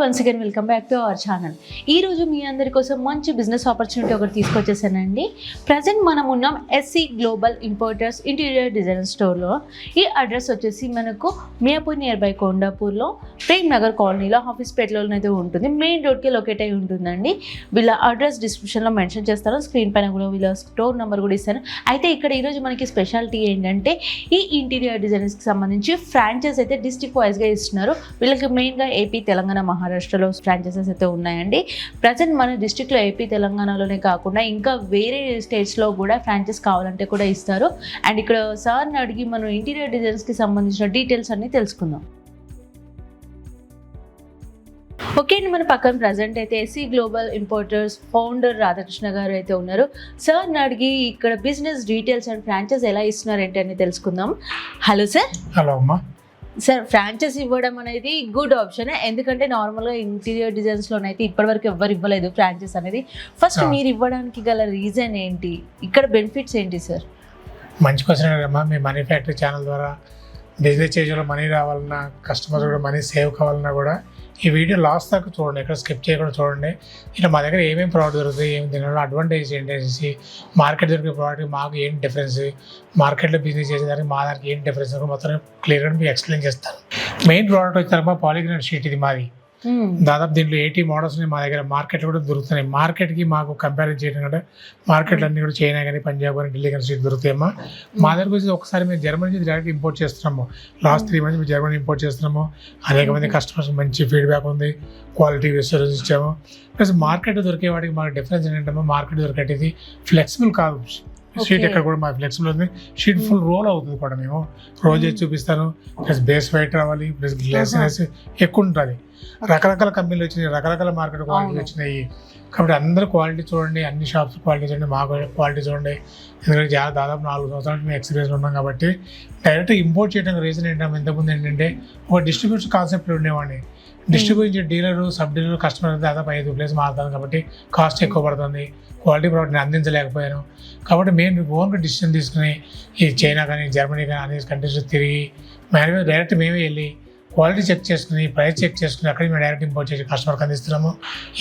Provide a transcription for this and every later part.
Once again welcome back to our channel ఈ రోజు మీ అందరి కోసం మంచి బిజినెస్ ఆపర్చునిటీ ఒకటి తీసుకొచ్చేసానండి. ప్రజెంట్ మనం ఉన్నాం SC global importers interior design స్టోర్లో ఈ అడ్రస్ వచ్చేసి మనకు మియాపూర్ నియర్ బై కొండాపూర్లో ప్రేమ్ నగర్ కాలనీలో ఆఫీస్ అయితే ఉంటుంది. మెయిన్ రోడ్కి లొకేట్ అయి ఉంటుందండి. వీళ్ళ అడ్రస్ డిస్క్రిప్షన్లో మెన్షన్ చేస్తాను. స్క్రీన్ పైన కూడా వీళ్ళ స్టోర్ నెంబర్ కూడా ఇస్తాను. అయితే ఇక్కడ ఈరోజు మనకి స్పెషాలిటీ ఏంటంటే ఈ ఇంటీరియర్ డిజైన్స్కి సంబంధించి ఫ్రాంచైజ్ అయితే డిస్ట్రిక్ట్ వైజ్గా ఇస్తున్నారు. వీళ్ళకి మెయిన్గా ఏపీ తెలంగాణ మహా మహారాష్ట్రలో ఫ్రాంచైజెస్ అయితే ఉన్నాయండి. ప్రజెంట్ మన డిస్టిక్లో ఏపీ తెలంగాణలోనే కాకుండా ఇంకా వేరే స్టేట్స్లో కూడా ఫ్రాంచైజ్ కావాలంటే కూడా ఇస్తారు. అండ్ ఇక్కడ సార్ని అడిగి మనం ఇంటీరియర్ డిజైన్స్కి సంబంధించిన డీటెయిల్స్ అన్ని తెలుసుకుందాం. ఓకే అండి మన పక్కన ప్రజెంట్ అయితే SC global importers founder Radhakrishna garu అయితే ఉన్నారు. సార్ని అడిగి ఇక్కడ బిజినెస్ డీటెయిల్స్ అండ్ ఫ్రాంచైజ్ ఎలా ఇస్తున్నారు ఏంటి అని తెలుసుకుందాం. హలో సార్ హలో అమ్మా. సార్ ఫ్రాంచైజ్ ఇవ్వడం అనేది గుడ్ ఆప్షన్ ఎందుకంటే నార్మల్గా ఇంటీరియర్ డిజైన్స్లోనైతే ఇప్పటివరకు ఎవ్వరు ఇవ్వలేదు ఫ్రాంచైజ్ అనేది. ఫస్ట్. మీరు ఇవ్వడానికి గల రీజన్ ఏంటి? ఇక్కడ బెనిఫిట్స్ ఏంటి సార్ మంచి క్వశ్చన్ అమ్మా. మీ మనీ ఫ్యాక్టరీ ఛానల్ ద్వారా బిజినెస్ చేసేలో మనీ రావాలన్నా కస్టమర్స్ కూడా మనీ సేవ్ కావాలన్నా కూడా ఈ వీడియో లాస్ట్ దాకా చూడండి ఎక్కడ స్కిప్ చేయకుండా చూడండి. ఇలా మా దగ్గర ఏమేమి ప్రోడక్ట్ దొరుకుతాయి ఏమి తినడం అడ్వాంటేజ్ ఏంటి అనేసి మార్కెట్ దొరికే ప్రోడక్ట్ మాకు ఏం డిఫరెన్స్ మార్కెట్లో బిజినెస్ చేసేదానికి మా దానికి ఏం డిఫరెన్స్ మొత్తం క్లియర్గా మీకు ఎక్స్ప్లెయిన్ చేస్తాను. మెయిన్ ప్రోడక్ట్ వచ్చారమ్మా పాలిగ్రాన్ షీట్ ఇది మాది. దాదాపు దీంట్లో ఎయిటీ మోడల్స్ మా దగ్గర మార్కెట్ కూడా దొరుకుతున్నాయి. మార్కెట్కి మాకు కంపేర్ చేయడం కంటే మార్కెట్ అన్ని కూడా చైనా కానీ పంజాబ్ కానీ ఢిల్లీ కానీ స్ట్రీట్ దొరుకుతాయమ్మా. మా దగ్గర వచ్చి ఒకసారి మేము జర్మనీ నుంచి డైరెక్ట్ ఇంపోర్ట్ చేస్తున్నాము. లాస్ట్ త్రీ మంత్స్ మేము జర్మనీ ఇంపోర్ట్ చేస్తున్నాము. అనేక మంది కస్టమర్స్ మంచి ఫీడ్బ్యాక్ ఉంది. క్వాలిటీ రెస్టారెంట్స్ ఇచ్చాము. ప్లస్ మార్కెట్ దొరికే వాటికి మాకు డిఫరెన్స్ ఏంటంటే మార్కెట్ దొరికేది ఫ్లెక్సిబుల్ కాదు షీట్. ఎక్కడ కూడా మాకు ఫ్లెక్సిబుల్ ఉంది. షీట్ ఫుల్ రోల్ అవుతుంది కూడా మేము. రోజు Mm. చూపిస్తాను ప్లస్ బేస్ వైట్ రావాలి ప్లస్ గ్లాసెస్ ఎక్కువ ఉంటుంది. రకరకాల కంపెనీలు వచ్చినాయి రకరకాల మార్కెట్ క్వాలిటీ. వచ్చినాయి. కాబట్టి అందరూ క్వాలిటీ చూడండి అన్ని షాప్స్ క్వాలిటీ చూడండి మా క్వాలిటీ చూడండి. ఎందుకంటే చాలా దాదాపు నాలుగు సంవత్సరాలు మేము ఎక్స్పీరియన్స్ ఉన్నాం కాబట్టి డైరెక్ట్ ఇంపోర్ట్ చేయడానికి రీజన్ ఏంటంటే ఇంతకుముందు ఏంటంటే ఒక డిస్ట్రిబ్యూషన్ కాన్సెప్ట్ ఉండేవాడిని. Distribution dealer sub dealer customer దాదాపు ఐదు ప్లేస్ మారుతుంది కాబట్టి కాస్ట్ ఎక్కువ పడుతుంది క్వాలిటీ ప్రోడక్ట్ నేను అందించలేకపోయాను. కాబట్టి మేము ఓన్గా డిసిషన్ తీసుకుని ఈ చైనా కానీ జర్మనీ కానీ అన్ని కంట్రీస్ తిరిగి మేమే డైరెక్ట్ మేమే వెళ్ళి క్వాలిటీ చెక్ చేసుకుని ప్రైస్ చెక్ చేసుకుని అక్కడికి మేము డైరెక్ట్ ఇంపోర్ట్ చేసి కస్టమర్కి అందిస్తున్నాము.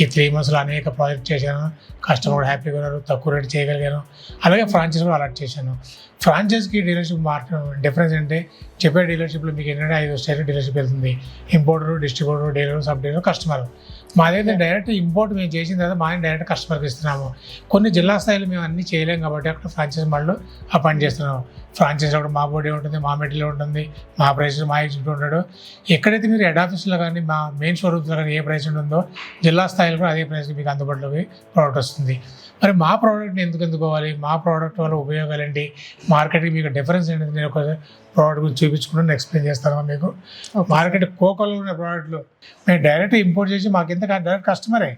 ఈ త్రీ మంత్స్లో అనేక ప్రాజెక్ట్ చేశాను. కస్టమర్ కూడా హ్యాపీగా ఉన్నారు. తక్కువ రేట్ చేయగలిగాను. అలాగే ఫ్రాంచైజ్ కూడా అలర్ట్ చేశాను. ఫ్రాంచైజ్కి డీలర్షిప్ మార్క్ డిఫరెన్స్ అంటే చెప్పే డీలర్షిప్లో మీకు ఏంటంటే ఐదు స్టేట్ డీలర్షిప్ వెళ్తుంది. Importer distributor dealer sub dealer customer మా దగ్గర డైరెక్ట్ ఇంపోర్ట్ మేము చేసిన తర్వాత మా డైరెక్ట్ కస్టమర్కి ఇస్తున్నాము. కొన్ని జిల్లా స్థాయిలో మేము అన్ని చేయలేం కాబట్టి అక్కడ ఫ్రాంచైజ్ వాళ్ళు అపాయింట్ చేస్తున్నాము. ఫ్రాంచైజ్ అక్కడ మా బోర్డే ఉంటుంది మా మెటీరియల్ ఉంటుంది మా ప్రైస్ మా ఎగ్జిక్యూటివ్ ఉంటాడు. ఎక్కడైతే మీరు హెడ్ ఆఫీస్లో కానీ మా మెయిన్ షోరూమ్స్లో కానీ ఏ ప్రైస్ ఉంటుందో జిల్లా స్థాయిలో కూడా అదే ప్రైస్కి మీకు అందుబాటులోకి ప్రోడక్ట్ వస్తుంది. మరి మా ప్రోడక్ట్ని ఎందుకు ఎందుకోవాలి మా ప్రోడక్ట్ వల్ల ఉపయోగాలు ఏంటి? మార్కెట్కి మీకు డిఫరెన్స్ ఏంటి? నేను ఒక ప్రోడక్ట్ గురించి చూపించుకుంటూ ఎక్స్ప్లెయిన్ చేస్తాను మీకు. మార్కెట్ కోకోలో ఉన్న ప్రోడక్ట్లు మేము డైరెక్ట్ ఇంపోర్ట్ చేసి మాకు ఎంత డైరెక్ట్ కస్టమరే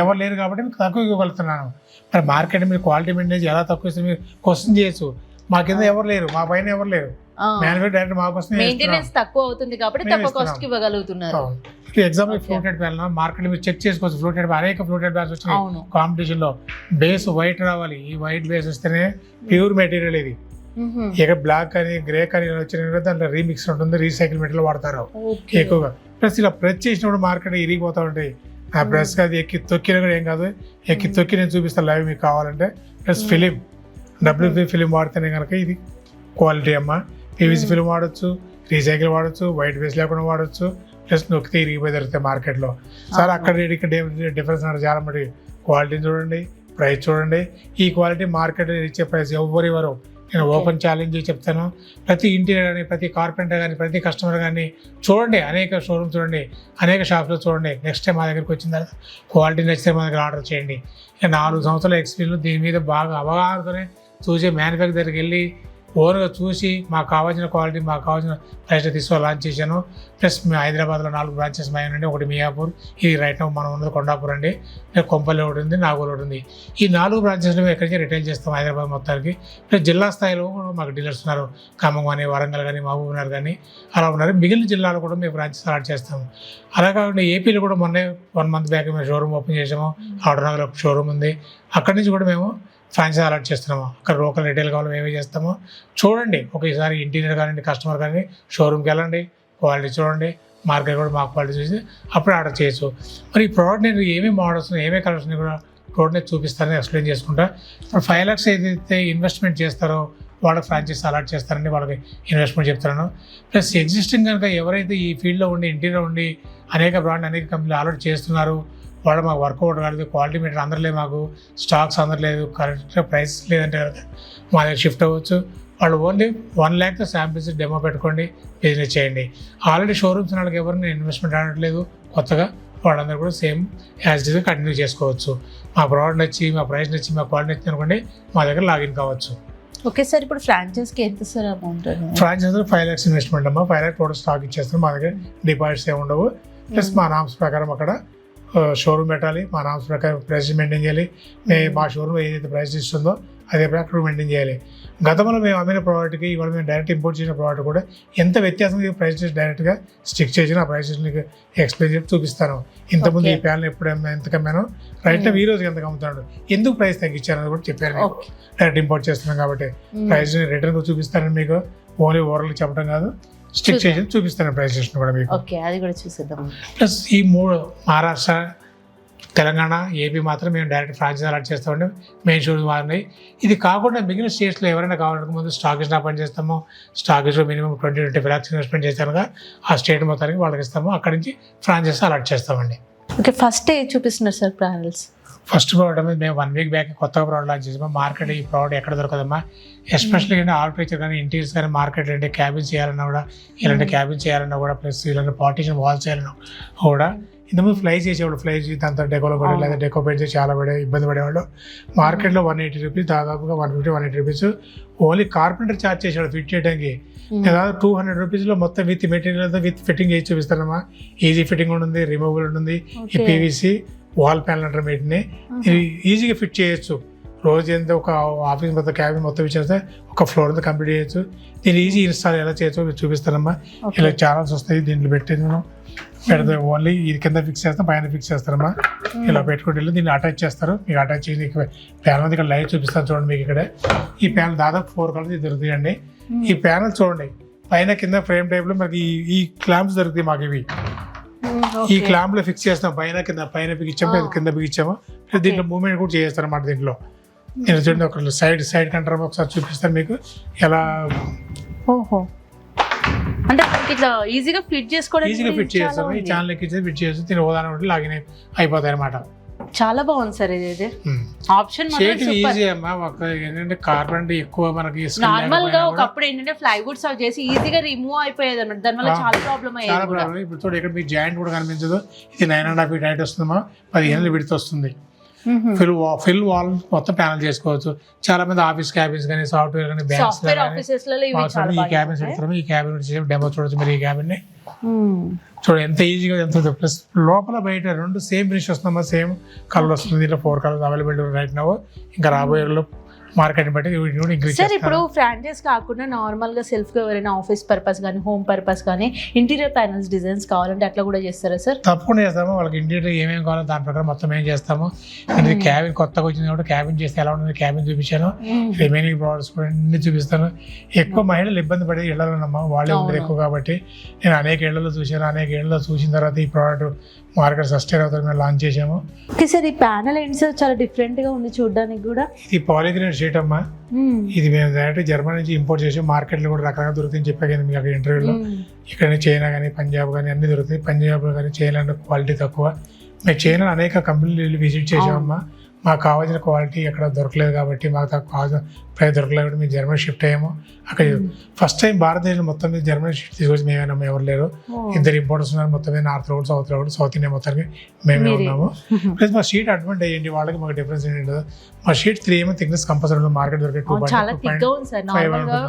ఎవరు లేరు కాబట్టి మీకు తక్కువ ఇవ్వగలుగుతున్నాను. మరి మార్కెట్ మీరు క్వాలిటీ మెయింటైన్ ఎలా తక్కువ ఇస్తే మీరు క్వశ్చన్ చేయొచ్చు. మా కింద ఎవరు లేరు? మా పైన ఎవరు లేరు? మ్యానుఫ్యాక్చర్ డైరెక్ట్ మా కోసం మెయింటెనెన్స్ తక్కువ అవుతుంది కాబట్టి తక్కువ. కాస్ట్కి ఇవ్వగలుగుతున్నారు. ఎగ్జాంపుల్. ఫ్లోటెడ్ ప్యాన్ మార్కెట్ మీరు చెక్ చేసుకోవచ్చు. ఫ్లోటెడ్ అనేక ఫ్లోటెడ్ ప్యాన్స్ వచ్చినాయి కాంపిటీషన్లో. బేస్ వైట్ రావాలి. ఈ వైట్ బేస్ వస్తేనే ప్యూర్ మెటీరియల్ ఇది. ఇక బ్లాక్ అని గ్రే అని వచ్చిన దాంట్లో రీమిక్స్ ఉంటుంది. రీసైకిల్ మెటీరియల్ వాడతారు. ఎక్కువగా. ప్లస్ ఇలా ప్రెస్ చేసినప్పుడు మార్కెట్ ఇరిగిపోతూ ఉంటాయి. ఆ. ప్రెస్ అది ఎక్కి తొక్కిన కూడా ఏం కాదు. ఎక్కి. తొక్కి నేను చూపిస్తాను లైవ్ మీకు కావాలంటే. ప్లస్. ఫిలిం డబ్ల్యూపీ ఫిలిం వాడితేనే కనుక ఇది క్వాలిటీ అమ్మ. PVC Hmm. ఫిలిం వాడచ్చు రీసైకిల్ వాడచ్చు వైట్ బేస్ లేకుండా వాడచ్చు ప్లస్ నొక్కితే ఇరిగిపోయి దొరుకుతాయి మార్కెట్లో. చాలా. అక్కడ ఇక్కడ డిఫరెన్స్ అంటే చాలా మటుకు క్వాలిటీ చూడండి ప్రైస్ చూడండి. ఈ క్వాలిటీ మార్కెట్ ఇచ్చే ప్రైస్ ఎవరు ఎవరు నేను. ఓపెన్ ఛాలెంజ్ చెప్తాను. ప్రతి ఇంటీరియర్ కానీ ప్రతి కార్పెంటర్ కానీ ప్రతి కస్టమర్ కానీ చూడండి. అనేక షోరూమ్ చూడండి అనేక షాప్లో చూడండి. నెక్స్ట్ టైం మా దగ్గరికి వచ్చిన తర్వాత క్వాలిటీ నచ్చితే మా దగ్గర ఆర్డర్ చేయండి. ఇక నాలుగు సంవత్సరాల ఎక్స్పీరియన్స్ దీని మీద బాగా అవగాహనతోనే చూసి మ్యానుఫ్యాక్చర్ దగ్గరికి వెళ్ళి ఓవర్గా చూసి మాకు కావాల్సిన క్వాలిటీ మాకు కావాల్సిన ప్రైస్ తీసుకో లాంచ్ చేశాను. ప్లస్ మేము హైదరాబాద్లో నాలుగు బ్రాంచెస్ మా ఒకటి మియాపూర్ ఇది రైట్ నౌ మనం ఉన్నది కొండాపూర్ అండి. కొంపల్లి ఒకటి ఉంది నాగూరు ఒకటి ఉంది. ఈ నాలుగు బ్రాంచెస్లో మేము ఎక్కడికి రిటైల్ చేస్తాం హైదరాబాద్ మొత్తానికి. ప్లస్ జిల్లా స్థాయిలో మాకు డీలర్స్ ఉన్నారు. ఖమ్మం కానీ వరంగల్ కానీ మహబూబ్ నగర్ కానీ అలా ఉన్నారు. మిగిలిన జిల్లాలో కూడా మేము బ్రాంచెస్ స్టార్ట్ చేస్తాము అలా కాకుండా ఏపీలో కూడా మొన్నే వన్ మంత్ బ్యాక్ మేము షోరూమ్ ఓపెన్ చేసాము ఆర్డర్ ఒక షోరూమ్ ఉంది. అక్కడి నుంచి కూడా మేము ఫ్రాంచైజ్ అలాట్ చేస్తున్నాము. అక్కడ లోకల్ రిటైల్ కావాలి మేమే చేస్తాము. చూడండి ఒకసారి ఇంటీరియర్ కానివ్వండి కస్టమర్ కానీ షోరూమ్కి వెళ్ళండి క్వాలిటీ చూడండి మార్కెట్ కూడా మా క్వాలిటీ చూసి అప్పుడు ఆర్డర్ చేయొచ్చు. మరి ఈ ప్రోడక్ట్ నేను ఏమేమి మోడల్స్ ఏమేమి కలర్స్ కూడా ప్రోడక్ట్ నేను చూపిస్తానని ఎక్స్ప్లెయిన్ చేసుకుంటా. ఇప్పుడు ఫైవ్ లాక్స్ ఏదైతే ఇన్వెస్ట్మెంట్ చేస్తారో వాళ్ళకి ఫ్రాంచైజ్ అలాట్ చేస్తారని వాళ్ళకి ఇన్వెస్ట్మెంట్ చెప్తాను ప్లస్ ఎగ్జిస్టింగ్ కనుక ఎవరైతే ఈ ఫీల్డ్లో ఉండి ఇంటీరియర్ ఉండి అనేక బ్రాండ్ అనేక కంపెనీలు ఆల్రెడీ చేస్తున్నారు వాళ్ళు మాకు వర్కౌట్ కాలేదు క్వాలిటీ మీటర్ అందరలేదు మాకు స్టాక్స్ అందరలేదు కరెక్ట్గా ప్రైస్ లేదంటే మా దగ్గర షిఫ్ట్ అవ్వచ్చు. వాళ్ళు ఓన్లీ వన్ ల్యాక్తో శాంపిల్స్ డెమో పెట్టుకోండి బిజినెస్ చేయండి. ఆల్రెడీ షోరూమ్స్ వాళ్ళకి ఎవరిని ఇన్వెస్ట్మెంట్ అనట్లేదు కొత్తగా వాళ్ళందరూ కూడా సేమ్ యాజ్ ఇస్ కంటిన్యూ చేసుకోవచ్చు. మా ప్రోడక్ట్ నచ్చి మా ప్రైస్ నచ్చి మా క్వాలిటీ నచ్చింది అనుకోండి మా దగ్గర లాగిన్ కావచ్చు. ఓకే సార్ ఇప్పుడు ఫ్రాంచైజ్కి ఎంత sir amount franchise five lakhs investment అమ్మా. ఫైవ్ ల్యాక్ టోటల్ స్టాక్ ఇచ్చేస్తాం మా దగ్గర డిపాజిట్స్ ఏమి ఉండవు. ప్లస్ మా నామ్స్ ప్రకారం అక్కడ షోరూమ్ పెట్టాలి. మా నామ్స్ ప్రకారం ప్రైస్ మెయింటైన్ చేయాలి. మే మా షోరూమ్ ఏదైతే ప్రైస్ ఇస్తుందో అదే ప్రకారం మెయింటైన్ చేయాలి. గతంలో మేము అమ్మిన ప్రోడక్ట్కి ఇవాళ మేము డైరెక్ట్ ఇంపోర్ట్ చేసిన ప్రోడక్ట్ కూడా ఎంత వ్యత్యాసం ప్రైస్ డైరెక్ట్గా స్టిక్ చేసిన ఆ ప్రైసెస్ మీకు ఎక్స్ప్లెయిన్ చేసి చూపిస్తాను. ఇంతకుముందు ఈ. ప్యాన్ ఎప్పుడు ఎంత కమ్మాను రైట్ ఈ రోజు ఎంత అమ్ముతాడు ఎందుకు ప్రైస్ తగ్గించాను అని కూడా చెప్పారు మీకు. డైరెక్ట్ ఇంపోర్ట్ చేస్తున్నాం కాబట్టి. ప్రైస్ రిటర్న్ చూపిస్తానని మీకు ఓన్లీ ఓవర్లు చెప్పడం కాదు. స్టిక్. చేసి చూపిస్తాను ప్రైస్ కూడా మీకు. ఓకే అది కూడా చూసేద్దాం. ప్లస్ ఈ మూడు మహారాష్ట్ర తెలంగాణ ఏపీ మాత్రం మేము డైరెక్ట్ ఫ్రాంచైజ్ అలాట్ చేస్తామండి. మెయిన్ షోరూమ్ వారిని ఇది కాకుండా మిగిలిన స్టేట్స్లో ఎవరైనా కావాలంటే ముందు స్టాకిస్ట్ పని చేస్తాము. స్టాకిస్ట్లో minimum twenty twenty five lakhs investment చేశారుగా ఆ స్టేట్ మొత్తానికి వాళ్ళకి ఇస్తాము. అక్కడి నుంచి ఫ్రాంచైజ్ అలాట్ చేస్తామండి. ఓకే ఫస్ట్ ఏ చూపిస్తున్నారు సార్ ప్యానల్స్? ఫస్ట్ ప్రోడక్ట్ మేము వన్ వీక్ బ్యాక్ కొత్తగా ప్రోడక్ట్ లాంచ్ చేసాము? మార్కెట్ ఈ ప్రోడక్ట్ ఎక్కడ దొరకదమ్మా? ఎస్పెషల్లీ కానీ ఆర్కిటెక్చర్ కానీ ఇంటీరియర్స్ కానీ మార్కెట్ అంటే క్యాబిన్ చేయాలన్నా కూడా ఇలాంటి క్యాబిన్ చేయాలన్నా కూడా ప్లస్ ఇలాంటి పార్టీషన్ వాల్ చేయాలన్నా కూడా ఇంతకుముందు ఫ్లై చేసేవాళ్ళు. ఫ్లై చేసి దాంతో డెకోలో కూడా. లేదా డెకో పెడితే చాలా పడే ఇబ్బంది పడేవాళ్ళు. మార్కెట్లో వన్ ఎయిటీ రూపీస్ దాదాపుగా one fifty one eighty rupees only carpenter charge చేసేవాడు ఫిట్ చేయడానికి. దాదాపు టూ హండ్రెడ్ రూపీస్లో మొత్తం విత్ మెటీరియల్ విత్ ఫిట్టింగ్ చేసి చూపిస్తానమ్మా. ఈజీ ఫిట్టింగ్ ఉంటుంది రిమూవబుల్ ఉంటుంది ఈ. పీవీసీ వాల్ ప్యానల్ అంటారు వీటిని. ఈజీగా ఫిట్ చేయొచ్చు. రోజు ఎంత ఒక ఆఫీస్ మొత్తం క్యాబిన్ మొత్తం ఇచ్చేస్తే ఒక ఫ్లోర్ అంతా కంప్లీట్ చేయొచ్చు. దీన్ని ఈజీ ఇన్స్టాల్ ఎలా చేయొచ్చో మీకు చూపిస్తానమ్మా. ఇలా ఛానల్స్ వస్తాయి దీంట్లో పెట్టేది మనం. పెడతాం ఓన్లీ ఇది కింద ఫిక్స్ చేస్తాం పైన ఫిక్స్ చేస్తారమ్మా. ఇలా పెట్టుకుంటే వెళ్ళి దీన్ని అటాచ్ చేస్తారు. మీకు అటాచ్ చేసి ప్యానల్ ఇక్కడ లైట్ చూపిస్తాను చూడండి మీకు ఇక్కడ. ఈ ప్యానల్ దాదాపు ఫోర్ కలర్స్ దొరుకుతాయండి ఈ ప్యానల్ చూడండి. పైన కింద ఫ్రేమ్ టైప్లో మనకి ఈ- ఈ క్లాంప్స్ దొరుకుతాయి మాకు ఇవి. ఈ క్లాంప్లో ఫిక్స్ చేస్తాం. పైన కింద పైన బిగించాము. కింద బిగించాము? దీంట్లో మూవ్మెంట్ కూడా చేస్తారు అన్నమాట దీంట్లో. నేను చూడండి ఒక సైడ్ సైడ్ కంట్రోల్ ఒకసారి చూపిస్తాను మీకు. ఎలా ఓహో. అంటే ఇట్లా ఈజీగా ఫిట్ చేసుకోవడానికి ఈజీగా ఫిట్ చాలా చేస్తాము ఈ. ఛానల్ ఎక్కించేది ఫిట్ చేసి దీని ఉదాహరణ లాగిన్ అయిపోతాయి అనమాట చాలా బాగుంది సార్ ఇది ఆప్షన్ ఈజీ అమ్మా ఏంటంటే కార్బన్ ఎక్కువ మనకి నార్మల్గా ఒకప్పుడు ఏంటంటే ఫ్లైవుడ్స్ అవి చేసి ఈజీగా రిమూవ్ అయిపోయేది అన్నమాట దానివల్ల. చాలా ప్రాబ్లం అయ్యేది ఇప్పుడు చూడండి ఇక్కడ మీకు జాయింట్ కూడా కనిపించదు. ఇది nine and half feet height వస్తుందమ్మా. పదిహేను విడితే వస్తుంది. ఫిల్ ఫిల్ వాల్ మొత్తం ప్యానల్ చేసుకోవచ్చు. చాలా మంది ఆఫీస్ క్యాబిన్స్ కానీ సాఫ్ట్వేర్ కానీ బ్యాంక్స్ ఈ క్యాబిన్స్. పెడతారు ఈ క్యాబిన్ చేసి డెమో చూడొచ్చు మీరు ఈ క్యాబిన్ని. మ్మ్. చూడండి ఎంత ఈజీగా ఎంత ప్లస్ లోపల బయట రెండు సేమ్ ఫినిష్ వస్తుందమ్మా సేమ్ కలర్ వస్తుంది. దీంట్లో ఫోర్ కలర్స్ అవైలబిలిటీ రైట్ నవ్వు ఇంకా రాబోయే మార్కెట్ బట్టి కూడా ఇంక్రీజ్ సార్ ఇప్పుడు ఫ్రాంచైజ్ కాకుండా నార్మల్గా సెల్ఫ్గా ఎవరైనా ఆఫీస్ పర్పస్ కానీ హోమ్ పర్పస్ కానీ ఇంటీరియర్ ప్యానల్స్ డిజైన్స్ కావాలంటే అట్లా కూడా చేస్తారా సార్ తప్పకుండా చేస్తాము. వాళ్ళకి ఇంటీరియర్ ఏమేమి కావాలో దాని ప్రకారం మొత్తం ఏం చేస్తాము. ఇది క్యాబిన్ కొత్తగా వచ్చింది కాబట్టి క్యాబిన్ చేస్తే ఎలా ఉంటుంది? క్యాబిన్ చూపించాను. రిమైనింగ్ ప్రోడక్ట్స్ కూడా అన్ని చూపిస్తాను. ఎక్కువ మహిళలు ఇబ్బంది పడేది ఇళ్ళలోనమ్మా. వాళ్ళే అవును. ఎక్కువ కాబట్టి. నేను అనేక ఇళ్ళలో చూశాను. అనేక ఇళ్ళలో చూసిన తర్వాత ఈ ప్రోడక్ట్ మార్కెట్ సస్టైన్ అవుతుంది మేము లాంచ్ చేసాము ఓకే సార్ ఈ ప్యానల్ ఏంటి సార్ చాలా డిఫరెంట్గా ఉంది చూడడానికి కూడా. ఇది పాలిగ్రేన్ షీట్ అమ్మా. మ్మ్. ఇది మేము డైరెక్ట్ జర్మనీ నుంచి ఇంపోర్ట్ చేసి మార్కెట్లో కూడా రకరకాల దొరుకుతాయని చెప్పా కదా మీకు అక్కడ ఇంటర్వ్యూలో మ్మ్. ఇక్కడ చైనా కానీ పంజాబ్ కానీ అన్ని దొరుకుతాయి. పంజాబ్లో కానీ చైనా క్వాలిటీ తక్కువ. మేము చైనా అనేక కంపెనీలు విజిట్ చేసామమ్మా మాకు కావాల్సిన క్వాలిటీ ఎక్కడ దొరకలేదు కాబట్టి మాకు కావాల్సిన ప్రైస్ దొరకలేదు కాబట్టి మేము జర్మనీ షిఫ్ట్ అయ్యాము. అక్కడ ఫస్ట్ టైం భారతదేశం మొత్తం మీద జర్మనీ షిఫ్ట్ తీసుకొచ్చి మేమేనా ఎవరు లేరు. ఓ. ఇద్దరు ఇంపోర్టర్స్ ఉన్నారు మొత్తం మీద north road south road south India మొత్తానికి మేమే. ఉన్నాము. ప్లస్ మా షీట్ అడ్వాంటేజ్ ఏంటి? వాళ్ళకి మాకు డిఫరెన్స్ ఏంటి? మా షీట్ త్రీ ఏమో థిక్నెస్ కంపల్సరీ మార్కెట్ దొరికే టూ.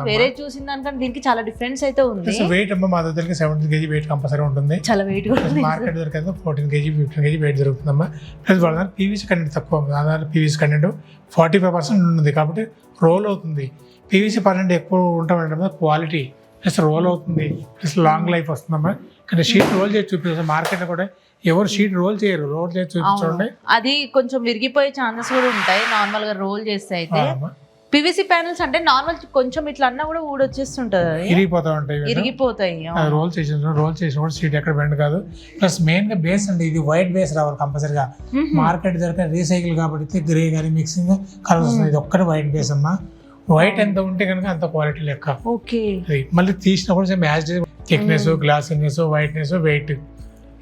వేరే చూసిన దానికంటే దీనికి చాలా డిఫరెన్స్ అయితే ఉంది. వెయిట్ అమ్మ మా దగ్గరికి సెవెంటీన్ కేజీ వెయిట్ కంపల్సరీ ఉంటుంది. చాలా వెయిట్ మార్కెట్ దొరికేది fourteen KG fifteen KG weight దొరుకుతుందమ్మా. Plus వాళ్ళ పీవీసీ కంటెంట్ తక్కువ దాదాపు PVC content forty five percent ఉంటుంది కాబట్టి రోల్ అవుతుంది. పీవీసీ పర్సెంట్ ఎక్కువ ఉంటామంటే క్వాలిటీ ప్లస్ రోల్ అవుతుంది ప్లస్ లాంగ్ లైఫ్ వస్తుందమ్మా కానీ షీట్ రోల్ చేసి చూపిస్తుంది. మార్కెట్లో కూడా ఎవరు షీట్ రోల్ చేయరు రోల్ చేసి చూపించండి అది కొంచెం విరిగిపోయే ఛాన్సెస్ కూడా ఉంటాయి. నార్మల్గా రోల్ చేస్తే అయితే. పివిసి ప్యానల్స్ అంటే నార్మల్ కొంచెం ఇట్లా అన్నా కూడా ఊడొచ్చేస్తుంటది ఇరిగిపోతూ ఉంటాయి. ఇరిగిపోతాయి రోల్ చేసిన రోల్ చేసిన కూడా సీట్ ఎక్కడ బెండ్ కాదు. ప్లస్ మెయిన్గా బేస్ అండి ఇది వైట్ బేస్ రావాలి కంపల్సరీగా. మార్కెట్ దొరికే రీసైకిల్ కాబట్టి గ్రే కానీ మిక్సింగ్ కలర్స్ వస్తుంది ఇది ఒక్కటి వైట్ బేస్ అమ్మా. వైట్ ఎంత ఉంటే కనుక అంత క్వాలిటీ లెక్క. ఓకే. మళ్ళీ తీసినప్పుడు same as thickness glassiness whiteness weight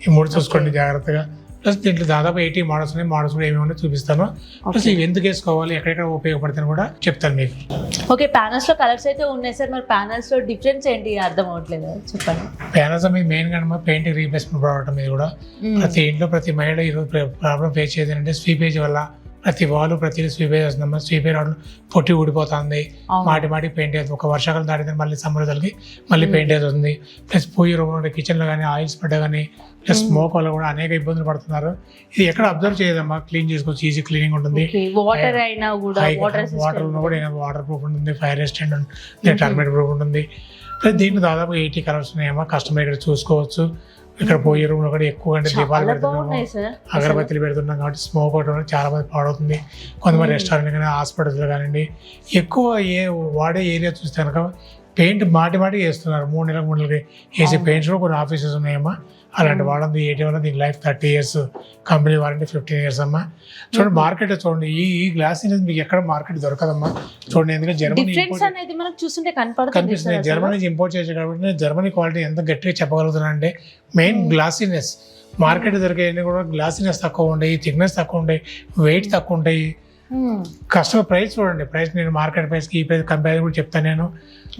ఈ మూడు చూసుకోండి జాగ్రత్తగా. ప్లస్ దీంట్లో దాదాపు ఎయిటీ మోడల్స్ ఉన్నాయి. మోడల్స్ కూడా ఏమేమి ఉన్నాయో చూపిస్తాను. ప్లస్ ఇవి ఎందుకు వేసుకోవాలి ఎక్కడెక్కడ ఉపయోగపడతాయని కూడా చెప్తాను మీకు. ఓకే ప్యానల్స్లో కలర్స్ అయితే ఉన్నాయి సార్. మరి ప్యానల్స్లో డిఫరెన్స్ ఏంటి? అర్థం అవ్వట్లేదు. చెప్పండి. ప్యానల్స్ మీద మెయిన్గా పెయింట్ రీప్లేస్మెంట్ ప్రోడక్ట్ మీద కూడా. ప్రతి ఇంట్లో ప్రతి మహిళ ఈరోజు ప్రాబ్లం ఫేస్ చేసేది అంటే స్వీపేజ్ వల్ల ప్రతి వాళ్ళు ప్రతి స్వీపేజ్ వస్తుందమ్మా స్వీపేజ్ రావడం పొట్టి ఊడిపోతుంది. మాటి మాటి పెయింట్ అవుతుంది ఒక వర్షాకాలం దాటితే మళ్ళీ సమ్మర్ తలకి మళ్ళీ పెయింట్ అవుతుంది ప్లస్ పూయి రూపంలో కిచెన్లో కానీ ఆయిల్స్ పడ్డా కానీ ప్లస్ స్మోక్ వల్ల కూడా అనేక ఇబ్బందులు పడుతున్నారు. ఇది ఎక్కడ అబ్జర్వ్ చేయదమ్మా? క్లీన్ చేసుకోవచ్చు ఈజీ క్లీనింగ్ ఉంటుంది. వాటర్ అయినా కూడా వాటర్ కూడా వాటర్ ప్రూఫ్ ఉంటుంది ఫైర్ రెసిస్టెంట్ ఉంటుంది టర్మేట్ ప్రూఫ్ ఉంటుంది. దీంట్లో దాదాపు ఎయిటీ కలర్స్ ఉన్నాయమ్మా కస్టమర్ ఇక్కడ చూసుకోవచ్చు. ఇక్కడ పోయే రూమ్లో కూడా ఎక్కువ అంటే దీపాలు పెడుతున్నాము అగరబత్తిలు పెడుతున్నాం కాబట్టి స్మోక్ అవడం చాలా మంది పాడవుతుంది కొంతమంది. రెస్టారెంట్ కానీ హాస్పిటల్స్ కానివ్వండి ఎక్కువ ఏ వాడే ఏరియా చూస్తే కనుక పెయింట్ మాటి మాటి వేస్తున్నారు మూడు నెలలకు మూడు నెలలకి వేసే. పెయింట్స్ కూడా కొన్ని ఆఫీసెస్ ఉన్నాయమ్మా అలాంటి. వాళ్ళది ఎయిటీ వల్ల దీని life thirty years company warranty fifteen years అమ్మా చూడండి. మార్కెట్ చూడండి ఈ ఈ గ్లాస్ అనేది మీకు ఎక్కడ మార్కెట్ దొరకదమ్మా చూడండి ఎందుకంటే జర్మనీ అనేది మనకు చూస్తుంటే కనిపిస్తుంది. జర్మనీ నుంచి ఇంపోర్ట్ చేసే కాబట్టి నేను జర్మనీ క్వాలిటీ ఎంత గట్టిగా చెప్పగలుగుతున్నా అంటే మెయిన్. గ్లాసీనెస్ మార్కెట్ దొరికే కూడా గ్లాసీనెస్ తక్కువ ఉంటాయి థిక్నెస్ తక్కువ ఉంటాయి వెయిట్ తక్కువ ఉంటాయి. కస్టమర్ ప్రైస్ చూడండి ప్రైస్ నేను మార్కెట్ ప్రైస్కి ఈ ప్రైస్ కంపేర్ కూడా చెప్తాను నేను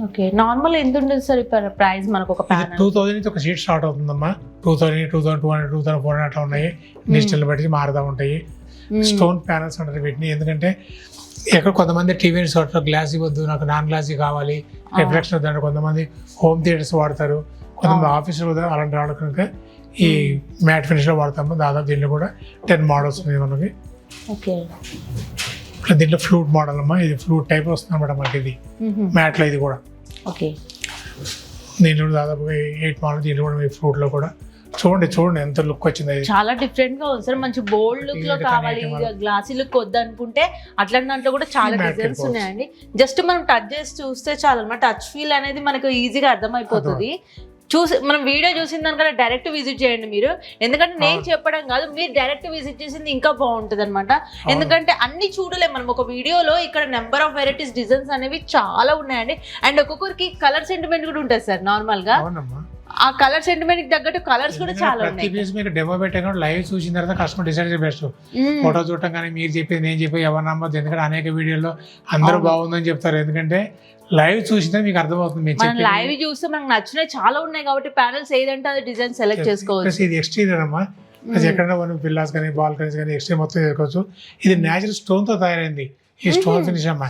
ఓకే. నార్మల్ ఎంత ఉంటుంది సార్ ఇప్పుడు ప్రైస్ మనకు ఒక ప్యానల్? టూ థౌసండ్ నుంచి ఒక సీట్ స్టార్ట్ అవుతుందమ్మా. Two thousand two thousand two hundred two thousand four hundred అట్లా ఉన్నాయి. డిజిటల్ బట్టి మారుతూ ఉంటాయి. స్టోన్ ప్యానల్స్ అంటారు వీటిని. ఎందుకంటే ఎక్కడ కొంతమంది టీవీ గ్లాస్ ఇవ్వద్దు నాకు నాన్ గ్లాస్ కావాలి. రిఫ్లెక్షన్ వద్దు కొంతమంది హోమ్ థియేటర్స్ వాడతారు. కొంతమంది. ఆఫీసులు అలాంటి వాళ్ళు కనుక ఈ మ్యాట్ ఫినిష్లో వాడతాము. దాదాపు దీంట్లో కూడా టెన్ మోడల్స్ ఉన్నాయి మనకి. ఓకే. ఇప్పుడు దీంట్లో ఫ్లూట్ మోడల్ అమ్మా ఇది ఫ్లూట్ టైప్ వస్తుంది అనమాట మనకి ఇది. మ్యాట్లో ఇది కూడా. ఓకే. దీంట్లో దాదాపు ఎయిట్ మోడల్ దీంట్లో కూడా మీ ఫ్లూట్లో కూడా. చూడండి చూడండి ఎంత లుక్ వచ్చింది చాలా డిఫరెంట్గా ఉంది సార్. మంచి బోల్డ్ లుక్లో కావాలి గ్లాసీ లుక్ వద్దు అనుకుంటే అట్లాంటి దాంట్లో కూడా చాలా డిజైన్స్. ఉన్నాయండి. జస్ట్ మనం టచ్ చేసి చూస్తే చాలు అనమాట టచ్ ఫీల్ అనేది మనకు ఈజీగా అర్థమైపోతుంది. చూసి మనం వీడియో చూసిన దానికన్నా డైరెక్ట్ విజిట్ చేయండి మీరు. ఎందుకంటే నేను. చెప్పడం కాదు మీరు డైరెక్ట్ విజిట్ చేసింది ఇంకా బాగుంటుంది అనమాట ఎందుకంటే అన్ని చూడలేం మనం. ఒక వీడియోలో ఇక్కడ నెంబర్ ఆఫ్ వెరైటీస్ డిజైన్స్ అనేవి చాలా ఉన్నాయండి. అండ్ ఒక్కొక్కరికి కలర్ సెంటిమెంట్ కూడా ఉంటుంది సార్ నార్మల్గా. అవునమ్మా. ఆ కలర్ సెంటిమెంట్ తగ్గట్టు కలర్స్ కూడా చాలా ప్రతి ఉన్నాయి. పీస్ మీకు డెమో పెట్టాక లైవ్ చూసిన తర్వాత కస్టమర్ డిసైడ్ బెస్ట్. ఫోటో చూడటం కానీ మీరు చెప్పేది నేను చెప్పేది ఎవరు నమ్మద్దు. ఎందుకంటే అనేక వీడియోలో అందరూ. బాగుందని చెప్తారు. ఎందుకంటే లైవ్ చూసినా మీకు అర్థమవుతుంది మనం. లైవ్ చూస్తే మనకు నచ్చినవి చాలా ఉన్నాయి కాబట్టి ప్యానల్స్ ఏదంటే అది డిజైన్ సెలెక్ట్ చేసుకోవచ్చు. ఇది ఎక్స్టీరియర్ అమ్మా. ప్లస్ ఎక్కడైనా మనం పిల్లాస్ కానీ బాల్కనీస్ కానీ ఎక్స్టీరియర్ మొత్తం చేసుకోవచ్చు. ఇది నేచురల్ స్టోన్తో తయారైంది. ఈ స్టోన్ మ్మ్. ఫినిష్ అమ్మా.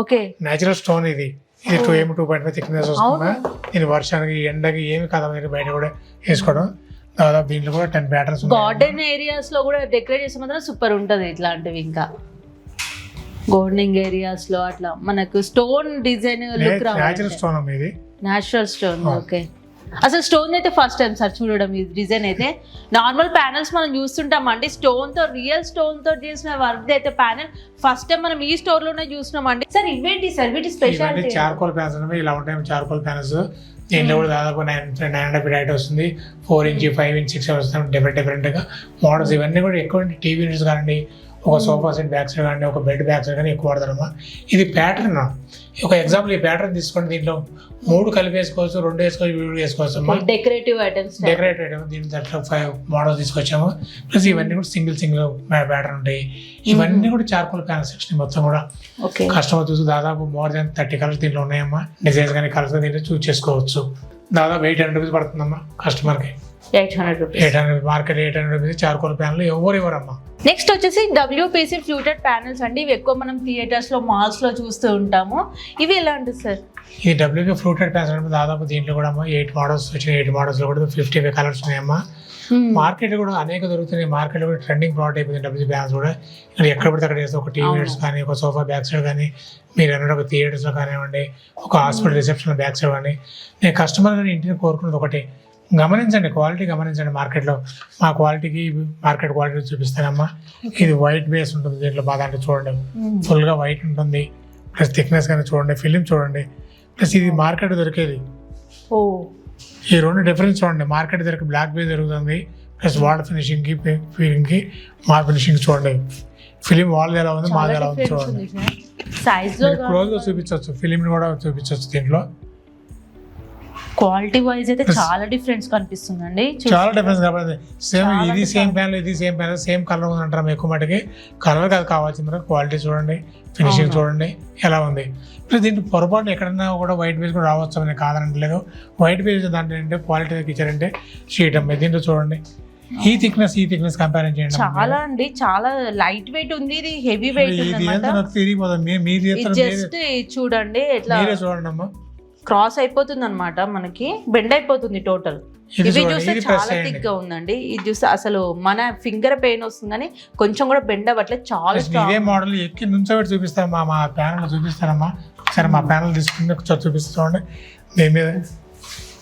ఓకే నేచురల్ స్టోన్ ఇది. ఇది టూ ఏమి టూ పాయింట్ ఫైవ్ థిక్నెస్ వస్తుందా. ఇది వర్షానికి ఎండకి ఏమి కాదా మీరు బయట కూడా వేసుకోవడం. దాదాపు దీంట్లో కూడా టెన్ ప్యాటర్న్స్ గార్డెన్ ఏరియాస్లో కూడా డెకరేట్ చేస్తే మాత్రం సూపర్ ఉంటది ఇట్లాంటివి ఇంకా. గార్డెనింగ్ ఏరియాస్లో అట్లా మనకు స్టోన్ డిజైన్ లుక్ రావాలి స్టోన్ ఇది నేచురల్ స్టోన్. ఓకే అసలు స్టోన్ అయితే ఫస్ట్ టైం సార్ చూడడం ఈ డిజైన్ అయితే. నార్మల్ ప్యానల్స్ మనం చూస్తుంటాం అండి. స్టోన్తో రియల్ స్టోన్తో చేసిన వర్క్ అయితే ప్యానల్ ఫస్ట్ టైం మనం ఈ స్టోర్లోనే చూసినాం అండి. సార్ ఇవేంటి సార్? వీటి స్పెషాలిటీ చార్కోల్ అనేవి ఇలా ఉంటాయి చార్కోల్ ప్యాన్స్ దీంట్లో కూడా దాదాపు నైన్ నైన్ హండ్రెడ్ హైట్ వస్తుంది. Four inch five inch six వస్తుంది. డిఫరెంట్ డిఫరెంట్గా మోడల్స్ ఇవన్నీ కూడా ఎక్కువ టీవీ యూనిట్స్ కానివ్వండి ఒక సోఫా సెట్ బ్యాక్ సైడ్ కానీ ఒక బెడ్ బ్యాక్ సైడ్ కానీ ఎక్కువ వాడతారమ్మా. ఇది ప్యాటర్న్ ఒక ఎగ్జాంపుల్ ఈ ప్యాటర్న్ తీసుకోండి దీంట్లో మూడు కలిపి వేసుకోవచ్చు రెండు వేసుకోవచ్చు వీడు వేసుకోవచ్చు అమ్మా. డెకరేటివ్ ఐటమ్స్ డెకరేట్ ఐటమ్ దీని దాంట్లో ఫైవ్ మోడల్స్ తీసుకొచ్చాము. ప్లస్ ఇవన్నీ కూడా సింగిల్ సింగిల్ ప్యాటర్న్ ఉంటాయి. ఇవన్నీ కూడా చార్కోల్ ప్యానల్ సెక్షన్ మొత్తం కూడా కస్టమర్ చూసి దాదాపు మోర్ దాన్ థర్టీ కలర్స్ దీంట్లో ఉన్నాయమ్మా. డిజైన్స్ కానీ కలర్స్ దీంట్లో చూస్ చేసుకోవచ్చు. దాదాపు ఎయిట్ హండ్రెడ్ రూపీస్ పడుతుందమ్మా కస్టమర్కి eight hundred rupees eight hundred market eight hundred rupees charcoal panel ఎవరు ఇవ్వరమ్మా? నెక్స్ట్ వచ్చేసి డబ్ల్యూపీసీ ఫ్లూటెడ్ ప్యానల్స్ అండి. ఇవి ఎక్కువ మనం థియేటర్స్లో మాల్స్లో చూస్తూ ఉంటాము. ఇవి ఎలా ఉంటుంది సార్? ఈ డబ్ల్యూపీ ఫ్రూటెడ్ ప్యాన్స్ అంటే దాదాపు దీంట్లో కూడా ఎయిట్ మోడల్స్ వచ్చినాయి. ఎయిట్ మోడల్స్లో కూడా ఫిఫ్టీ ఫైవ్ కలర్స్ ఉన్నాయమ్మా. మార్కెట్ కూడా అనేక దొరుకుతున్నాయి. మార్కెట్ కూడా ట్రెండింగ్ ప్రోడక్ట్ అయిపోయింది డబ్ల్యూ బ్యాగ్స్ కూడా. ఎక్కడ పడితే అక్కడ చేస్తే ఒక టీవీ. యూనిట్స్ కానీ ఒక సోఫా బ్యాక్ సైడ్ కానీ మీరు అన్నట్టు ఒక థియేటర్స్లో కానివ్వండి ఒక హాస్పిటల్ రిసెప్షన్ బ్యాక్ సైడ్ కానీ. నేను కస్టమర్ కానీ ఇంటిని కోరుకున్నది ఒకటి. గమనించండి క్వాలిటీ గమనించండి మార్కెట్లో. మా క్వాలిటీకి మార్కెట్ క్వాలిటీ చూపిస్తానమ్మా. ఇది వైట్ బేస్ ఉంటుంది దీంట్లో బాగా అంటే చూడండి. ఫుల్గా వైట్ ఉంటుంది. ప్లస్ థిక్నెస్ కానీ చూడండి ఫిలిం చూడండి. ప్లస్ ఇది మార్కెట్ దొరికేది. ఓ. ఈ రెండు డిఫరెన్స్ చూడండి. మార్కెట్ దొరికి బ్లాక్ బే దొరుకుతుంది. ప్లస్ వాల్ ఫినిషింగ్కి ఫీలింగ్కి మా ఫినిషింగ్ చూడండి. ఫిలిం వాళ్ళది ఎలా ఉంది మాది ఎలా ఉంది చూడండి. క్లోజ్గా చూపించవచ్చు. ఫిలింని కూడా చూపించవచ్చు దీంట్లో. క్వాలిటీ వైజ్ అయితే చాలా డిఫరెన్స్ కనిపిస్తుందండి. చూ- చాలా డిఫరెన్స్ కాబట్టి సేమ్ ఇది సేమ్. ప్యాన్ ఇది సేమ్ ప్యాన్ సేమ్ కలర్ ఉంది అంటారు ఎక్కువ మటుకి? కలర్ కాదు కావాల్సింది క్వాలిటీ చూడండి ఫినిషింగ్. చూడండి ఎలా ఉంది. ప్లస్ దీంట్లో పొరపాటు ఎక్కడన్నా కూడా వైట్ బేస్ కూడా రావచ్చు అని కాదనట్లేదు. వైట్ బేస్ దాంట్లో ఏంటంటే క్వాలిటీ ఇచ్చారంటే షీట్ అమ్మాయి దీంట్లో చూడండి. ఈ థిక్నెస్ ఈ థిక్నెస్ కంపేర్ చేయండి చాలా అండి. చాలా లైట్ వెయిట్ ఉంది ఇది హెవీ వెయిట్ ఉంది నాకు మీరు జస్ట్ చూడండి ఎట్లా చూడండి అమ్మా. క్రాస్ అయిపోతుంది అనమాట మనకి బెండ్ అయిపోతుంది టోటల్. ఇవి చూస్తే చాలా థిక్గా ఉందండి. ఇది చూస్తే అసలు మన ఫింగర్ పెయిన్ వస్తుంది కానీ కొంచెం కూడా బెండ్ అవ్వట్లేదు చాలా ఇదే మోడల్ ఎక్కి నుంచోబెట్టి చూపిస్తారమ్మా మా ప్యానల్ చూపిస్తారమ్మా సరే మా ప్యానల్ తీసుకుని ఒకసారి చూపిస్తా చూడండి దీని మీద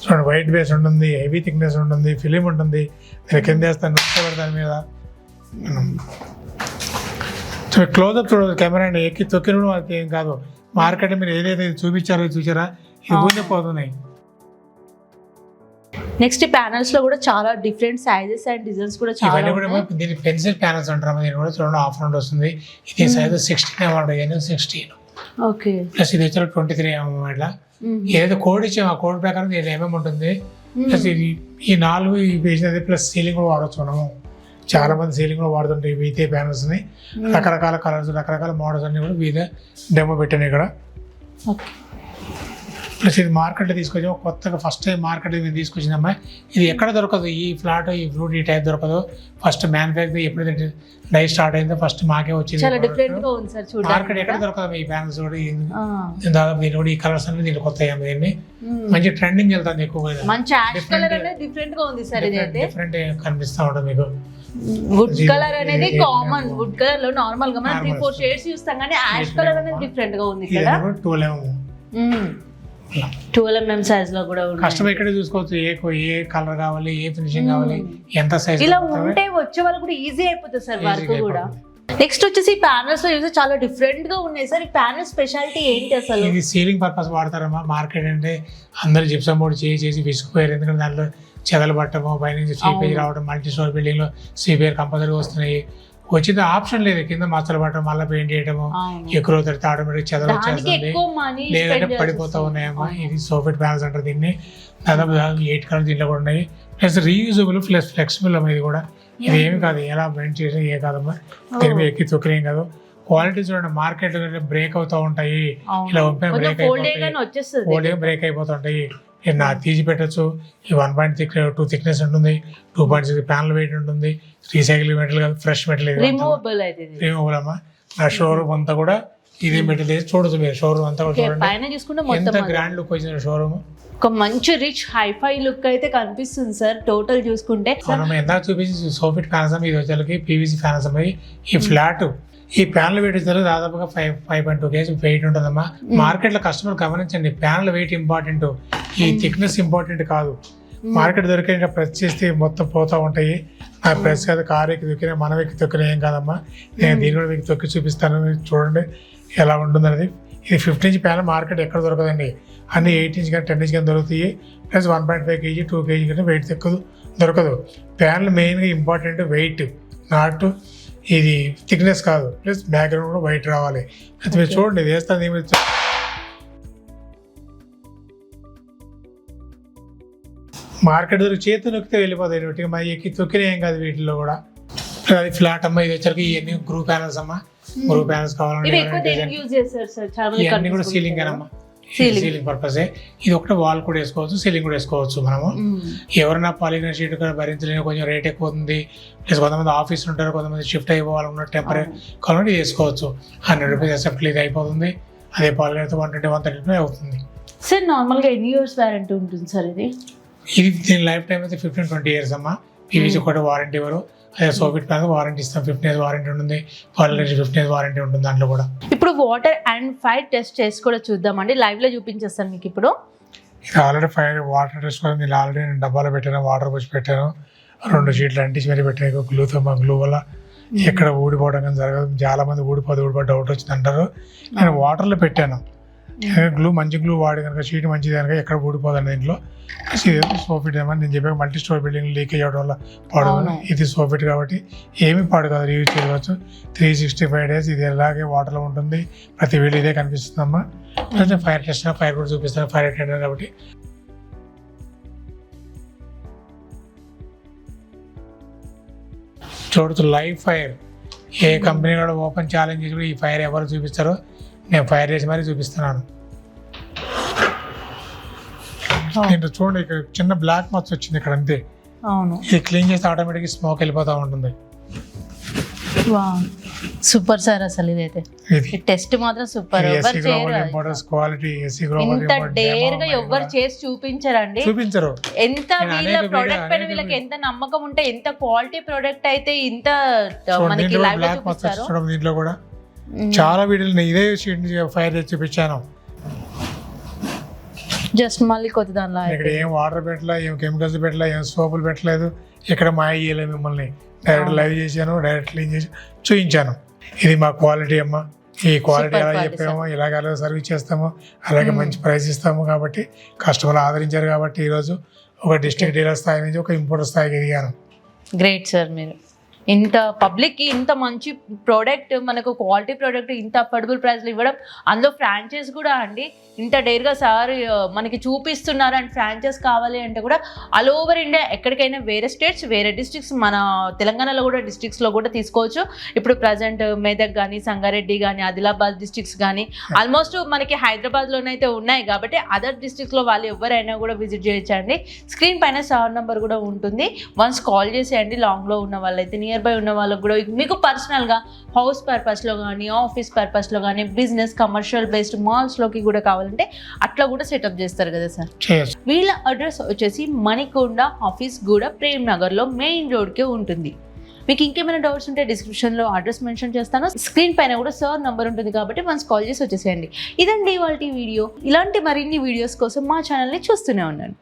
చూడండి వైట్ బేస్ ఉంటుంది హెవీ థిక్నెస్ ఉంటుంది ఫిలిం ఉంటుంది. నేను కింద వేస్తాను నుంచోబెడతాను దాని మీద. క్లోజ్అప్ చూడదు కెమెరా అండి ఎక్కి తొక్కిన వాళ్ళకి ఏం కాదు. మార్కెట్ మీరు ఏదైతే చూపించారో చూసారా? ఇది గుంజిపోతున్నాయి నెక్స్ట్ ప్యానల్స్లో కూడా చాలా డిఫరెంట్ సైజెస్ అండ్ డిజైన్స్ కూడా చాలా ఇవన్నీ కూడా. దీన్ని పెన్సిల్ ప్యానల్స్ అంటారు దీన్ని కూడా చూడండి ఆఫ్ రౌండ్ వస్తుంది. ఇది సైజ్ సిక్స్టీన్ అవ్వండి సిక్స్టీన్ ఓకే ప్లస్ ఇది వచ్చి ట్వంటీ త్రీ ఇట్లా. ఏదైతే కోడ్ ఇచ్చామో ఆ కోడ్ ప్రకారం దీని ఏమేమి ఉంటుంది? ప్లస్ ఇది ఈ నాలుగు ఈ వేసినది ప్లస్ సీలింగ్ కూడా వాడచ్చు మనము. చాలా మంది సీలింగ్ కూడా వాడుతుంటాయి వీతే ప్యానల్స్ని. రకరకాల కలర్స్ రకరకాల మోడల్స్ అన్ని కూడా వీతే డెమో పెట్టాను ఇక్కడ. ఓకే ప్లస్ ఇది మార్కెట్ తీసుకొచ్చాము కొత్తగా ఫస్ట్ టైం మార్కెట్ మేము తీసుకొచ్చిందమ్మా ఇది ఎక్కడ దొరకదు? ఈ ఫ్లాట్ ఈ ఫ్రూట్ ఈ టైప్ దొరకదు. ఫస్ట్ మ్యానుఫ్యాక్చర్ ఎప్పుడైతే డై స్టార్ట్ అయిందో ఫస్ట్ మాకే వచ్చింది మార్కెట్ ఎక్కడ దొరకదు ఈ ప్యానల్స్ కూడా దాదాపు దీని కూడా ఈ కలర్స్ అన్ని దీంట్లో కొత్త దీన్ని. మంచి ట్రెండింగ్ వెళ్తుంది ఎక్కువగా డిఫరెంట్గా ఉంది సార్ ఇదైతే. డిఫరెంట్ కనిపిస్తా ఉంటుంది మీకు. వుడ్ కలర్ అనేది కామన్ వుడ్ కలర్లో నార్మల్గా మనం త్రీ. ఫోర్ షేడ్స్ చూస్తాం కానీ యాష్ కలర్. అనేది డిఫరెంట్గా ఉంది ఇక్కడ టూ లెవెన్ ట్వెల్వ్ ఎంఎం సైజ్లో కూడా కస్టమర్ ఇక్కడే చూసుకోవచ్చు. ఏ కో- ఏ కలర్ కావాలి ఏ ఫినిషింగ్ కావాలి ఎంత సైజ్ ఇలా ఉంటే వచ్చే వాళ్ళు కూడా ఈజీ అయిపోతుంది సార్ వర్క్ కూడా. నెక్స్ట్ వచ్చేసి ప్యానల్స్లో చూస్తే చాలా డిఫరెంట్గా ఉన్నాయి సార్. ఈ ప్యానల్ స్పెషాలిటీ ఏంటి అసలు? ఇది సీలింగ్ పర్పస్ వాడతారమ్మా మార్కెట్ అంటే అందరు జిప్సమ్ బోర్డ్ చేసి చేసి విసుకుపోయారు ఎందుకంటే దాంట్లో చెదలు పట్టము సీపేజ్ అవును. రావడం మల్టీ స్టోర్ బిల్డింగ్లో సిపిఆర్ కంపల్సరీగా వస్తున్నాయి. వచ్చిన ఆప్షన్ లేదు. కింద మచ్చలు పట్టడం మళ్ళీ పెయింట్ చేయడము. ఎక్కువ తడితే ఆటోమేటిక్ దానికి వచ్చేస్తుంది లేదంటే పడిపోతా ఉన్నాయమ్మా ఇది సోఫిట్ ప్యానల్స్ అంటారు దీన్ని. దాదాపు ఎయిట్ కలర్ దీంట్లో కూడా ఉన్నాయి. ప్లస్ రీయూజబుల్ ప్లస్ ఫ్లెక్సిబుల్ అమ్మా ఇది కూడా. ఇది ఏమి కాదు. ఎలా బెండ్ చేసి ఏ కాదమ్మా మీద ఎక్కి తొక్కినేం కాదు. క్వాలిటీ చూడండి మార్కెట్ బ్రేక్ అవుతూ ఉంటాయి. ఇలా బ్రేక్ అయిపోతాయి. బ్రేక్ అయిపోతుంటాయి ఇది నా తీసి పెట్టచ్చు. ఈ one point thick two thickness ఉంటుంది. Two point six panel weight ఉంటుంది. రీసైకిల్ మెటీరియల్ కాదు ఫ్రెష్ మెటీరియల్ రిమూవబుల్ అమ్మా. నా షోరూమ్ అంతా కూడా ఇదే మెటీరియల్ వేసి చూడొచ్చు మీరు. షోరూమ్ అంతా కూడా చూడండి. ఎంత. గ్రాండ్ లుక్ వచ్చింది షోరూమ్. ఒక మంచి రిచ్ హైఫై లుక్ అయితే కనిపిస్తుంది సార్. టోటల్ చూసుకుంటే. మనం ఎందాక చూపించి సోఫిట్ ఫ్యాన్స్ ఇది వచ్చేసరికి పీవీసీ ఫ్యాన్స్ ఈ ఫ్లాట్ ఈ ప్యానల్ వెయిట్ వచ్చేసరికి దాదాపుగా five five point two KG weight ఉంటుందమ్మా. మార్కెట్లో కస్టమర్ గమనించండి ప్యానల్ వెయిట్ ఇంపార్టెంట్. ఈ థిక్నెస్ ఇంపార్టెంట్ కాదు. మార్కెట్ దొరికే ప్రెస్ చేస్తే మొత్తం పోతా ఉంటాయి. ఆ ప్రెస్ కాదు కార్ ఎక్కి దొక్కినా మనం ఎక్కి దొక్కినా ఏం కాదమ్మా. నేను దీన్ని కూడా మీకు తొక్కి చూపిస్తాను. మీరు చూడండి ఎలా ఉంటుందనేది. ఇది ఫిఫ్టీన్ ఇంచ్ ప్యానల్ మార్కెట్ ఎక్కడ దొరకదండి. అన్ని ఎయిట్ ఇంచ్ కానీ టెన్ ఇంచ్ కానీ దొరుకుతాయి. Plus one point five KG two KG కానీ వెయిట్ దొరకదు దొరకదు. ప్యానల్ మెయిన్గా ఇంపార్టెంట్ వెయిట్ నాట్ ఇది థిక్నెస్ కాదు. ప్లస్ బ్యాక్గ్రౌండ్ కూడా వైట్ రావాలి. అది మీరు చూడండి ఇది వేస్తాను ఏమి మార్కెట్ దొరికి చేతి నొక్కితే వెళ్ళిపోతాయి వీటికి మరి ఎక్కి తొక్కిన ఏం కాదు వీటిలో కూడా. అది ఫ్లాట్ అమ్మ ఇది వచ్చరికి ఇవన్నీ గ్రూ ప్యానల్స్ అమ్మా. గ్రూ ప్యానల్స్ కావాలంటే ఇవన్నీ కూడా సీలింగ్. అమ్మా. సీలింగ్ పర్పసే ఇది ఒకటి వాల్ కూడా వేసుకోవచ్చు సీలింగ్ కూడా వేసుకోవచ్చు మనము. ఎవరైనా పాలిగన్ షీట్ కూడా భరించలేని కొంచెం రేట్ ఎక్కువ ఉంది. ప్లస్ కొంతమంది ఆఫీస్ ఉంటారు కొంతమంది షిఫ్ట్ అయిపోవాలి ఉన్న టెంపరీ కావాలంటే వేసుకోవచ్చు. హండ్రెడ్ రూపీస్ ఎసెప్ట్ ఇది అయిపోతుంది. అదే అయితే వన్ ట్వంటీ వన్ థర్టీ అవుతుంది. సార్ నార్మల్గా ఎన్ని ఇయర్స్ వారంటీ ఉంటుంది సార్ ఇది? ఇది దీని లైఫ్ టైం అయితే ఫిఫ్టీన్ ట్వంటీ ఇయర్స్ అమ్మా. పీవీసీ ఒకటి వారంటీ ఇవ్వరు అదే సోఫిట్ ప్యాన్ వారంటీ ఇస్తాం ఫిఫ్టీన్ ఇయర్స్ వారంటీ ఉంటుంది. పాలిగన్ ఫిఫ్టీన్ ఇయర్స్ వారంటీ ఉంటుంది దాంట్లో కూడా. ఇప్పుడు వాటర్ అండ్ ఫైర్ టెస్ట్ చేసి కూడా చూద్దామండి. లైవ్లో చూపించేస్తాను మీకు ఇప్పుడు. ఇది ఆల్రెడీ ఫైర్ వాటర్ టెస్ట్ నేను ఆల్రెడీ నేను డబ్బాలో పెట్టాను వాటర్ పోసి పెట్టాను. రెండు షీట్లు అంటించి మరి పెట్టాను గ్లూతో మా గ్లూ వల్ల ఎక్కడ ఊడిపోవడం కానీ జరగదు. చాలా మంది ఊడిపోదు ఊడిపో డౌట్ వచ్చింది అంటారు. నేను వాటర్లో పెట్టాను. గ్లూ మంచి గ్లూ వాడి కనుక షీట్ మంచిది కనుక ఎక్కడ ఊడిపోదండి దీంట్లో? సోఫిట్ ఏమని నేను చెప్పాక మల్టీ స్టోర్ బిల్డింగ్ లీకేజ్ అవ్వడం వల్ల పాడు. ఇది సోఫిట్ కాబట్టి ఏమీ పాడు కాదు యూజ్ చేయవచ్చు. త్రీ సిక్స్టీ ఫైవ్ డేస్ ఇది ఎలాగే వాటర్లో ఉంటుంది. ప్రతి వీళ్ళు ఇదే కనిపిస్తుందమ్మా ప్లస్ నేను ఫైర్ టెస్ట్ ఫైర్ కూడా చూపిస్తాను ఫైర్ అటెండర్ కాబట్టి. చూడచ్చు లైవ్ ఫైర్ ఏ కంపెనీ కూడా ఓపెన్ ఛాలెంజ్ చేసి కూడా ఈ ఫైర్ ఎవరు చూపిస్తారో నేను ఫైర్ చేసి మరీ చూపిస్తున్నాను. దీంట్లో చూడండి ఇక్కడ చిన్న బ్లాక్ మచ్చ వచ్చింది ఇక్కడ అంతే. అవును. ఇది క్లీన్ చేస్తే ఆటోమేటిక్ స్మోక్ వెళ్ళిపోతూ ఉంటుంది. సూపర్ సార్ అసలు ఇదైతే. ఇది. టెస్ట్ మాత్రం సూపర్. ఎవరు ఎస్సీ గ్లోబల్ చేయరు ఇంపోర్టర్స్ క్వాలిటీ ఎస్సీ గ్లోబల్ ఇంత డేర్గా ఎవ్వరు చేసి చూపించరండి? చూపించరు. ఎంత నేను వీళ్ళ ప్రోడక్ట్ పైన వీళ్ళకి ఎంత నమ్మకం ఉంటే ఎంత క్వాలిటీ ప్రోడక్ట్ అయితే ఇంత మనకి లైవ్ చూపిస్తారు? దీంట్లో కూడా. చాలా వీడియోలు నేను ఇదే ఫైర్ చేసి చూపించాను. జస్ట్ మళ్ళీ కొత్త దానిలో ఇక్కడ ఏం వాటర్ పెట్టలే ఏం కెమికల్స్ పెట్టలే ఏం సోపులు పెట్టలేదు. ఇక్కడ మాయ చేయలేదు మిమ్మల్ని డైరెక్ట్ లైవ్ చేశాను డైరెక్ట్ క్లీన్ చేసి చూపించాను ఇది మా క్వాలిటీ అమ్మా. ఈ క్వాలిటీ ఎలా చెప్పామో ఇలాగ సర్వీస్ చేస్తాము అలాగే Hmm. మంచి ప్రైస్ ఇస్తాము కాబట్టి కస్టమర్లు ఆదరించారు కాబట్టి ఈరోజు ఒక డిస్ట్రిక్ట్ డీలర్ స్థాయి నుంచి ఒక ఇంపోర్టర్ స్థాయికి ఎదిగాను. గ్రేట్ సార్ మీరు. ఇంత పబ్లిక్కి ఇంత మంచి ప్రోడక్ట్ మనకు క్వాలిటీ ప్రోడక్ట్ ఇంత అఫోర్డబుల్ ప్రైస్లో ఇవ్వడం అందులో ఫ్రాంచైజ్ కూడా అండి. ఇంత డేర్గా సార్ మనకి చూపిస్తున్నారు అండ్ ఫ్రాంచైజ్ కావాలి అంటే కూడా ఆల్ ఓవర్ ఇండియా ఎక్కడికైనా వేరే స్టేట్స్ వేరే డిస్ట్రిక్ట్స్ మన తెలంగాణలో కూడా డిస్ట్రిక్ట్స్లో కూడా తీసుకోవచ్చు. ఇప్పుడు ప్రజెంట్ మెదక్ కానీ సంగారెడ్డి కానీ ఆదిలాబాద్ డిస్ట్రిక్ట్స్ కానీ ఆల్మోస్ట్ మనకి హైదరాబాద్లోనైతే ఉన్నాయి కాబట్టి అదర్ డిస్ట్రిక్ట్స్లో వాళ్ళు ఎవరైనా కూడా విజిట్ చేయొచ్చండి. స్క్రీన్ పైన సార్ నెంబర్ కూడా ఉంటుంది. వన్స్ కాల్ చేసేయండి లాంగ్లో ఉన్న వాళ్ళైతే నియర్ బై ఉన్న వాళ్ళకి కూడా మీకు పర్సనల్గా హౌస్ పర్పస్లో కానీ ఆఫీస్ పర్పస్లో కానీ బిజినెస్ కమర్షియల్ బేస్డ్ మాల్స్లోకి కూడా కావాలంటే అట్లా కూడా సెటప్ చేస్తారు కదా సార్ వీళ్ళ అడ్రస్ వచ్చేసి మణికొండ ఆఫీస్ కూడా ప్రేమ్ నగర్లో మెయిన్ రోడ్కే ఉంటుంది. మీకు ఇంకేమైనా డౌట్స్ ఉంటే డిస్క్రిప్షన్లో అడ్రస్ మెన్షన్ చేస్తాను. స్క్రీన్ పైన కూడా సార్ నంబర్ ఉంటుంది కాబట్టి వన్స్ కాల్ చేసి వచ్చేసేయండి. ఇదండి ఇవాళ వీడియో. ఇలాంటి మరిన్ని వీడియోస్ కోసం మా ఛానల్ని చూస్తూనే ఉండండి.